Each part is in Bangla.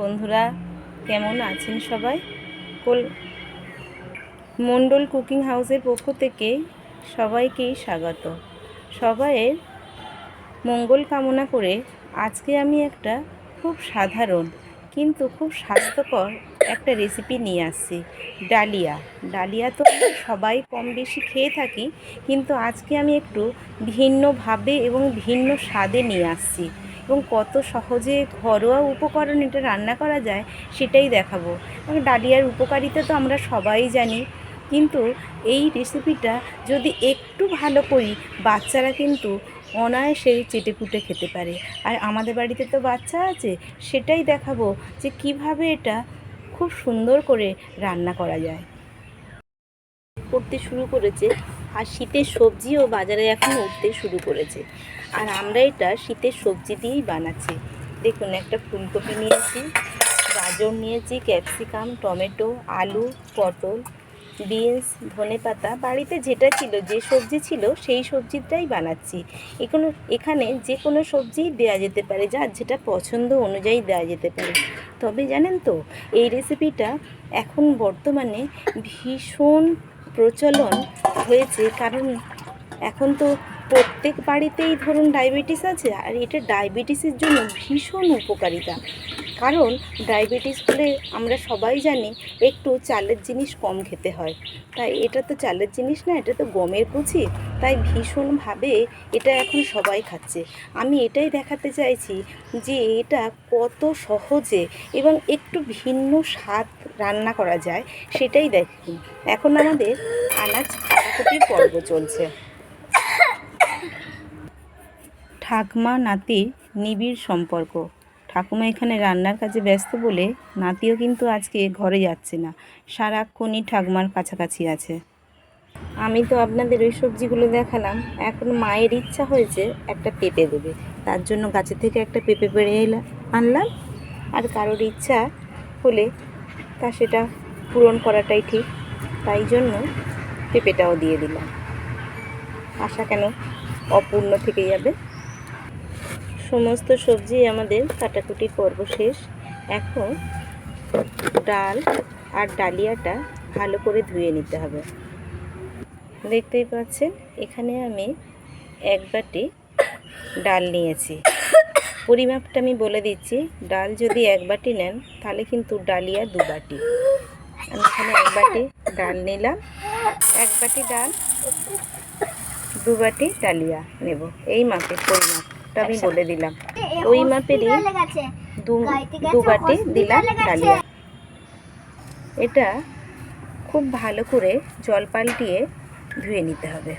বন্ধুরা, কেমন আছেন সবাই? কল মণ্ডল কুকিং হাউসের পক্ষ থেকে সবাইকেই স্বাগত। সবাইয়ের মঙ্গল কামনা করে আজকে আমি একটা খুব সাধারণ কিন্তু খুব স্বাস্থ্যকর একটা রেসিপি নিয়ে আসছি, ডালিয়া। ডালিয়া তো সবাই কম বেশি খেয়ে থাকি, কিন্তু আজকে আমি একটু ভিন্নভাবে এবং ভিন্ন স্বাদে নিয়ে আসছি। এবং কত সহজে ঘরোয়া উপকরণ এটা রান্না করা যায় সেটাই দেখাবো। এবং ডালিয়ার উপকারিতা তো আমরা সবাই জানি, কিন্তু এই রেসিপিটা যদি একটু ভালো করি, বাচ্চারা কিন্তু অনায়াসে চেটেপুটে খেতে পারে। আর আমাদের বাড়িতে তো বাচ্চা আছে, সেটাই দেখাবো যে কীভাবে এটা খুব সুন্দর করে রান্না করা যায়। করতে শুরু করেছে আর শীতের সবজিও বাজারে এখন উঠতে শুরু করেছে। আর আমরা এটা শীতের সবজি দিয়েই বানাচ্ছি। দেখুন, একটা ফুলকপি নিয়েছি, গাজর নিয়েছি, ক্যাপসিকাম, টমেটো, আলু, পটল, বিনস ধনেপাতা বাড়িতে যেটা ছিল, যে সবজি ছিল, সেই সবজিটাই বানাচ্ছি। এখানে এখানে যে কোনো সবজি দেওয়া যেতে পারে, যার যেটা পছন্দ অনুযায়ী দেওয়া যেতে পারে। তবে জানেন তো, এই রেসিপিটা এখন বর্তমানে ভীষণ প্রচলন হয়েছে, কারণ এখন তো প্রত্যেক বাড়িতেই ধরুন ডায়াবেটিস আছে, আর এটা ডায়াবেটিসের জন্য ভীষণ উপকারিতা। কারণ ডায়াবেটিস হলে আমরা সবাই জানি একটু চালের জিনিস কম খেতে হয়। তাই এটা তো চালের জিনিস না, এটা তো গমের কুচি। তাই ভীষণভাবে এটা এখন সবাই খাচ্ছে। আমি এটাই দেখাতে চাইছি যে এটা কত সহজে এবং একটু ভিন্ন স্বাদ রান্না করা যায়, সেটাই দেখুন এখন আমাদের আনাজ কাটাকুটির পর্ব চলছে। ঠাকমা নাতির নিবিড় সম্পর্ক। ঠাকুমা এখানে রান্নার কাজে ব্যস্ত বলে নাতিও কিন্তু আজকে ঘরে যাচ্ছে না। সারাক্ষণই ঠাকুমার কাছাকাছি আছে। আমি তো আপনাদের ওই সবজিগুলো দেখালাম। এখন মায়ের ইচ্ছা হয়েছে একটা পেঁপে দেবে। তার জন্য গাছে থেকে একটা পেঁপে পেড়ে এলাম আনলাম। আর কারোর ইচ্ছা হলে তা সেটা পূরণ করাটাই ঠিক। তাই জন্য পেঁপেটাও দিয়ে দিলাম। আশা কেন অপূর্ণ থেকে যাবে। সমস্ত সবজি আমাদের কাটাকুটি পর্ব শেষ। এখন ডাল আর ডালিয়াটা ভালো করে ধুয়ে নিতে হবে। দেখতেই পাচ্ছেন, এখানে আমি এক বাটি ডাল নিয়েছি। পরিমাপটা আমি বলে দিচ্ছি, ডাল যদি এক বাটি নেন, তাহলে কিন্তু ডালিয়া দু বাটি। আমি এখানে এক বাটি ডাল নিলাম, এক বাটি ডাল, দু বাটি ডালিয়া নেব। এই মাপের পরিমাপটা আমি বলে দিলাম। ওই মাপেরই দু বাটি দিলাম ডালিয়া। এটা খুব ভালো করে জল পাল্টিয়ে ধুয়ে নিতে হবে।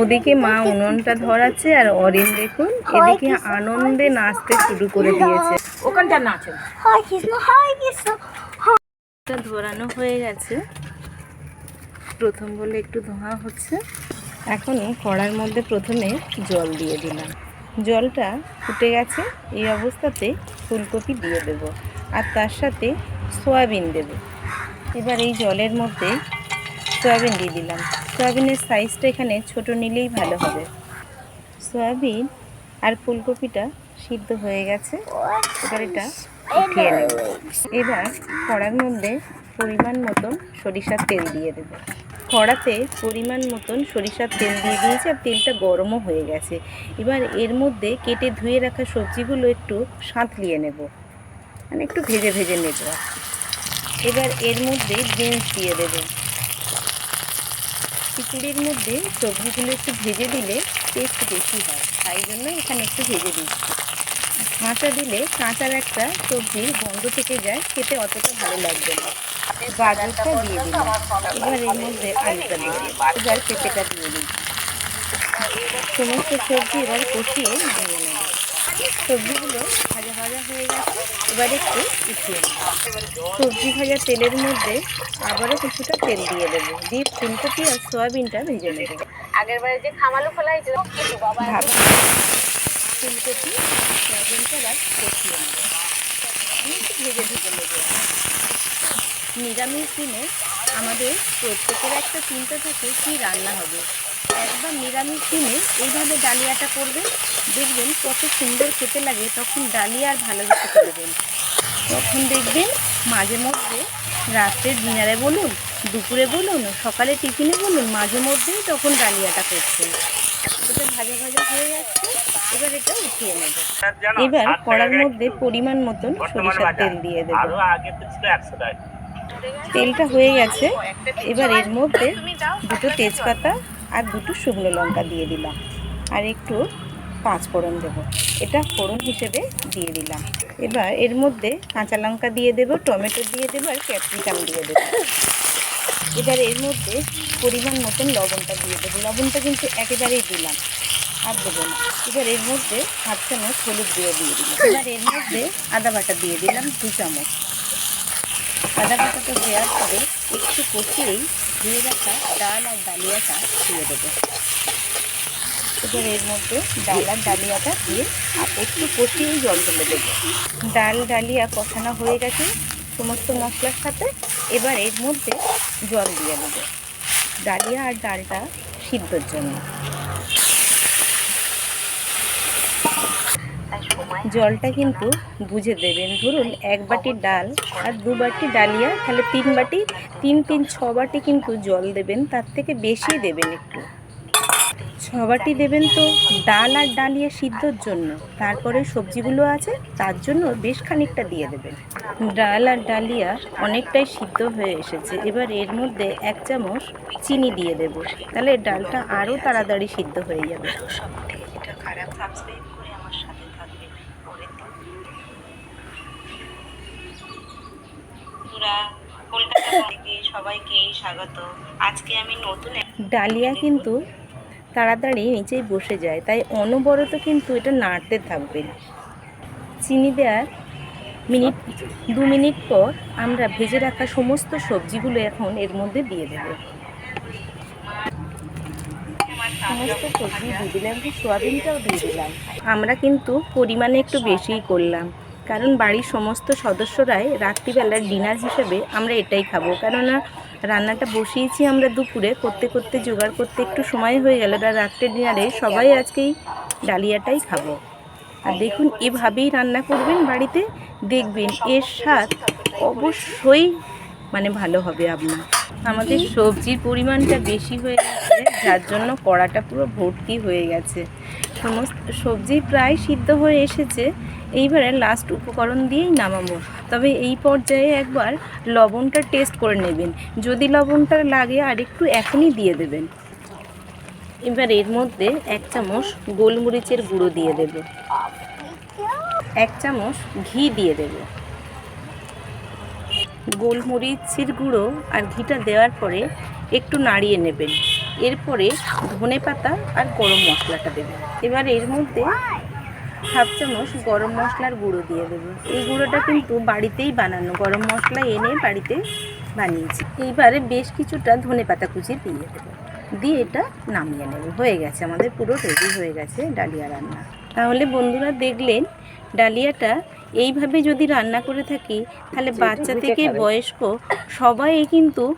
ওদিকে মা উনুনটা ধরাচ্ছে আর অরিন দেখুন এদিকে আনন্দে নাচতে শুরু করে দিয়েছে। ওখানটা নাচো হয় কৃষ্ণ হয়। কৃষ্ণ ধরানো হয়ে গেছে। প্রথম বলে একটু ধোঁয়া হচ্ছে। এখন কড়ার মধ্যে প্রথমে জল দিয়ে দিলাম। জলটা ফুটে গেছে। এই অবস্থাতে ফুলকপি দিয়ে দেব। আর তার সাথে সয়াবিন দেব। এবার এই জলের মধ্যে সয়াবিন দিয়ে দিলাম। সয়াবিনের সাইজটা এখানে ছোট নিলেই ভালো হবে। সয়াবিন আর ফুলকপিটা সিদ্ধ হয়ে গেছে। এবার এটা উঠিয়ে নেব। এবার কড়ার মধ্যে পরিমাণ মতন সরিষার তেল দিয়ে দেবো। কড়াতে পরিমাণ মতন সরিষার তেল দিয়ে দিয়েছি আর তেলটা গরমও হয়ে গেছে। এবার এর মধ্যে কেটে ধুয়ে রাখা সবজিগুলো একটু সাঁতলিয়ে নেব। মানে একটু ভেজে ভেজে নেব এবার এর মধ্যে বিনস দিয়ে দেবো। খিচুড়ির মধ্যে সবজিগুলো একটু ভেজে দিলে টেস্ট বেশি হয়, তাই জন্য এখানে একটু ভেজে দিচ্ছি। কাঁচা দিলে কাঁচার একটা সবজির গন্ধ থেকে যায়, খেতে অতটা ভালো লাগবে না। গাজরটা দিয়ে দিলাম। এবার এর মধ্যে আলুটা দিয়ে এবার পেঁপেটা দিয়ে দিই সমস্ত সবজি এবার কষিয়ে নামিয়ে নেব। সবজিগুলো ভাজা ভাজা হয়ে গেছে, এবার একটু উঠিয়ে সবজি ভাজা তেলের মধ্যে আবারও কিছুটা তেল দিয়ে দেবো। দিয়ে ফুলকপি আর সয়াবিনটা ভেজে নেব। আগের বারে যে খামালু খোলা হয়েছিল বাবা ফুলকপি সয়াবিনটা এবার কষিয়ে নেব আমি একটু ভেজে ভেজে নেব নিরামিষ দিনে আমাদের প্রত্যেকের একটা চিন্তা থাকে কী রান্না হবে? একবার নিরামিষ দিনে এইভাবে ডালিয়াটা করবেন দেখবেন কত সুন্দর খেতে লাগে তখন ডালিয়া আর ভালোবেসে করবেন। তখন দেখবেন মাঝে মধ্যে রাত্রে ডিনারে বলুন দুপুরে বলুন সকালে টিফিনে বলুন মাঝে মধ্যেই তখন ডালিয়াটা করছে এটা ভাজা ভাজা হয়ে যাচ্ছে এবার এটা উঠিয়ে নেব। এবার কড়ার মধ্যে পরিমাণ মতন সরিষার তেল দিয়ে দেবো। আগে একশো টাকা। তেলটা হয়ে গেছে এবার এর মধ্যে দুটো তেজপাতা আর দুটো শুকনো লঙ্কা দিয়ে দিলাম। আর একটু পাঁচ ফোড়ন দেবো। এটা ফোড়ন হিসেবে দিয়ে দিলাম। এবার এর মধ্যে কাঁচা লঙ্কা দিয়ে দেবো, টমেটো দিয়ে দেবো আর ক্যাপসিকাম দিয়ে দেবো। এবার এর মধ্যে পরিমাণ মতন লবণটা দিয়ে দেবো। লবণটা কিন্তু একেবারেই দিলাম, আর দেবো না। এবার এর মধ্যে হাফ চামচ হলুদ দিয়ে দিয়ে দিলাম। এবার এর মধ্যে আদা বাটা দিয়ে দিলাম দু চামচ। আদা বাটাটা দেওয়ার পরে একটু কষিয়েই ধুয়ে রাখা ডাল আর ডালিয়াটা দিয়ে দেবো। এবার এর মধ্যে ডাল আর ডালিয়াটা দিয়ে আর একটু কষিয়েই জল ঢেলে দেবো। ডাল, ডালিয়া কষানো হয়ে গেছে সমস্ত মশলার সাথে। এবার এর মধ্যে জল দিয়ে দেবো। ডালিয়া আর ডালটা সিদ্ধর জন্য। জলটা কিন্তু বুঝে দেবেন। ধরুন এক বাটি ডাল আর দু বাটি ডালিয়া, তাহলে তিন বাটি, তিন তিন, ছ বাটি কিন্তু জল দেবেন। তার থেকে বেশি দেবেন একটু। ছ বাটি দেবেন তো ডাল আর ডালিয়া সিদ্ধর জন্য। তারপরে সবজিগুলো আছে তার জন্য বেশ খানিকটা দিয়ে দেবেন। ডাল আর ডালিয়া অনেকটাই সিদ্ধ হয়ে এসেছে। এবার এর মধ্যে এক চামচ চিনি দিয়ে দেব। তাহলে ডালটা আরও তাড়াতাড়ি সিদ্ধ হয়ে যাবে। কলকাতা থেকে সবাইকে স্বাগত। আজকে আমি নতুন ডালিয়া কিন্তু তাড়াতাড়ি নিচেই বসে যায়। তাই অনবরত কিন্তু এটা নাড়তে থাকবেন চিনি দেওয়ার মিনিট, দু মিনিট পর আমরা ভেজে রাখা সমস্ত সবজিগুলো এখন এর মধ্যে দিয়ে দেব। সমস্ত সবজি দিয়ে দিলাম সোয়াবিনটাও দিয়ে দিলাম। আমরা কিন্তু পরিমাণে একটু বেশিই করলাম। কারণ বাড়ির সমস্ত সদস্যরাই রাত্রিবেলার ডিনার হিসেবে আমরা এটাই খাব। কেননা রান্নাটা বসিয়েছি আমরা দুপুরে, করতে করতে, জোগাড় করতে একটু সময় হয়ে গেল আর রাত্রের ডিনারে সবাই আজকেই ডালিয়াটাই খাব। আর দেখুন, এভাবেই রান্না করবেন বাড়িতে, দেখবেন এর স্বাদ অবশ্যই মানে ভালো হবে আপনার। আমাদের সবজির পরিমাণটা বেশি হয়ে গেছে যার জন্য কড়াটা পুরো ভর্তি হয়ে গেছে। সমস্ত সবজি প্রায় সিদ্ধ হয়ে এসেছে। এইবারে লাস্ট উপকরণ দিয়েই নামাবো। তবে এই পর্যায়ে একবার লবণটা টেস্ট করে নেবেন। যদি লবণটা লাগে আর একটু এখনই দিয়ে দেবেন। এবার এর মধ্যে এক চামচ গোলমরিচের গুঁড়ো দিয়ে দেব। এক চামচ ঘি দিয়ে দেব। গোলমরিচের গুঁড়ো আর ঘিটা দেওয়ার পরে একটু নাড়িয়ে নেবেন। এরপরে ধনে পাতা আর গরম মশলাটা দেবেন। এবার এর মধ্যে হাফ চামচ গরম মশলার গুঁড়ো দিয়ে দেবো। এই গুঁড়োটা কিন্তু বাড়িতেই বানানো, গরম মশলা এনে বাড়িতে বানিয়েছি। এইবারে বেশ কিছুটা ধনে পাতা কুচি দিয়ে দেবো। দিয়ে এটা নামিয়ে নেব। হয়ে গেছে, আমাদের পুরো রেডি হয়ে গেছে ডালিয়া রান্না। তাহলে বন্ধুরা দেখলেন, ডালিয়াটা এইভাবে যদি রান্না করে থাকি তাহলে বাচ্চা থেকে বয়স্ক সবাই কিন্তু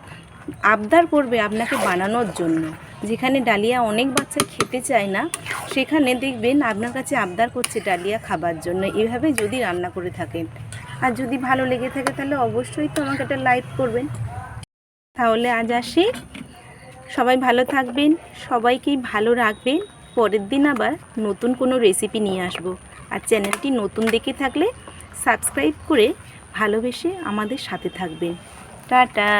আবদার করবে আপনাকে বানানোর জন্য। যেখানে ডালিয়া অনেক বাচ্চা খেতে চায় না সেখানে দেখবেন আপনার কাছে আবদার করছে ডালিয়া খাবার জন্য। এভাবে যদি রান্না করে থাকেন। আর যদি ভালো লেগে থাকে তাহলে অবশ্যই তো আমাকে একটা লাইক করবেন। তাহলে আজ আসি। সবাই ভালো থাকবেন সবাইকেই ভালো রাখবেন। পরের দিন আবার নতুন কোনো রেসিপি নিয়ে আসব। আর চ্যানেলটি নতুন দেখে থাকলে সাবস্ক্রাইব করে ভালোবেসে আমাদের সাথে থাকবেন। টাটা।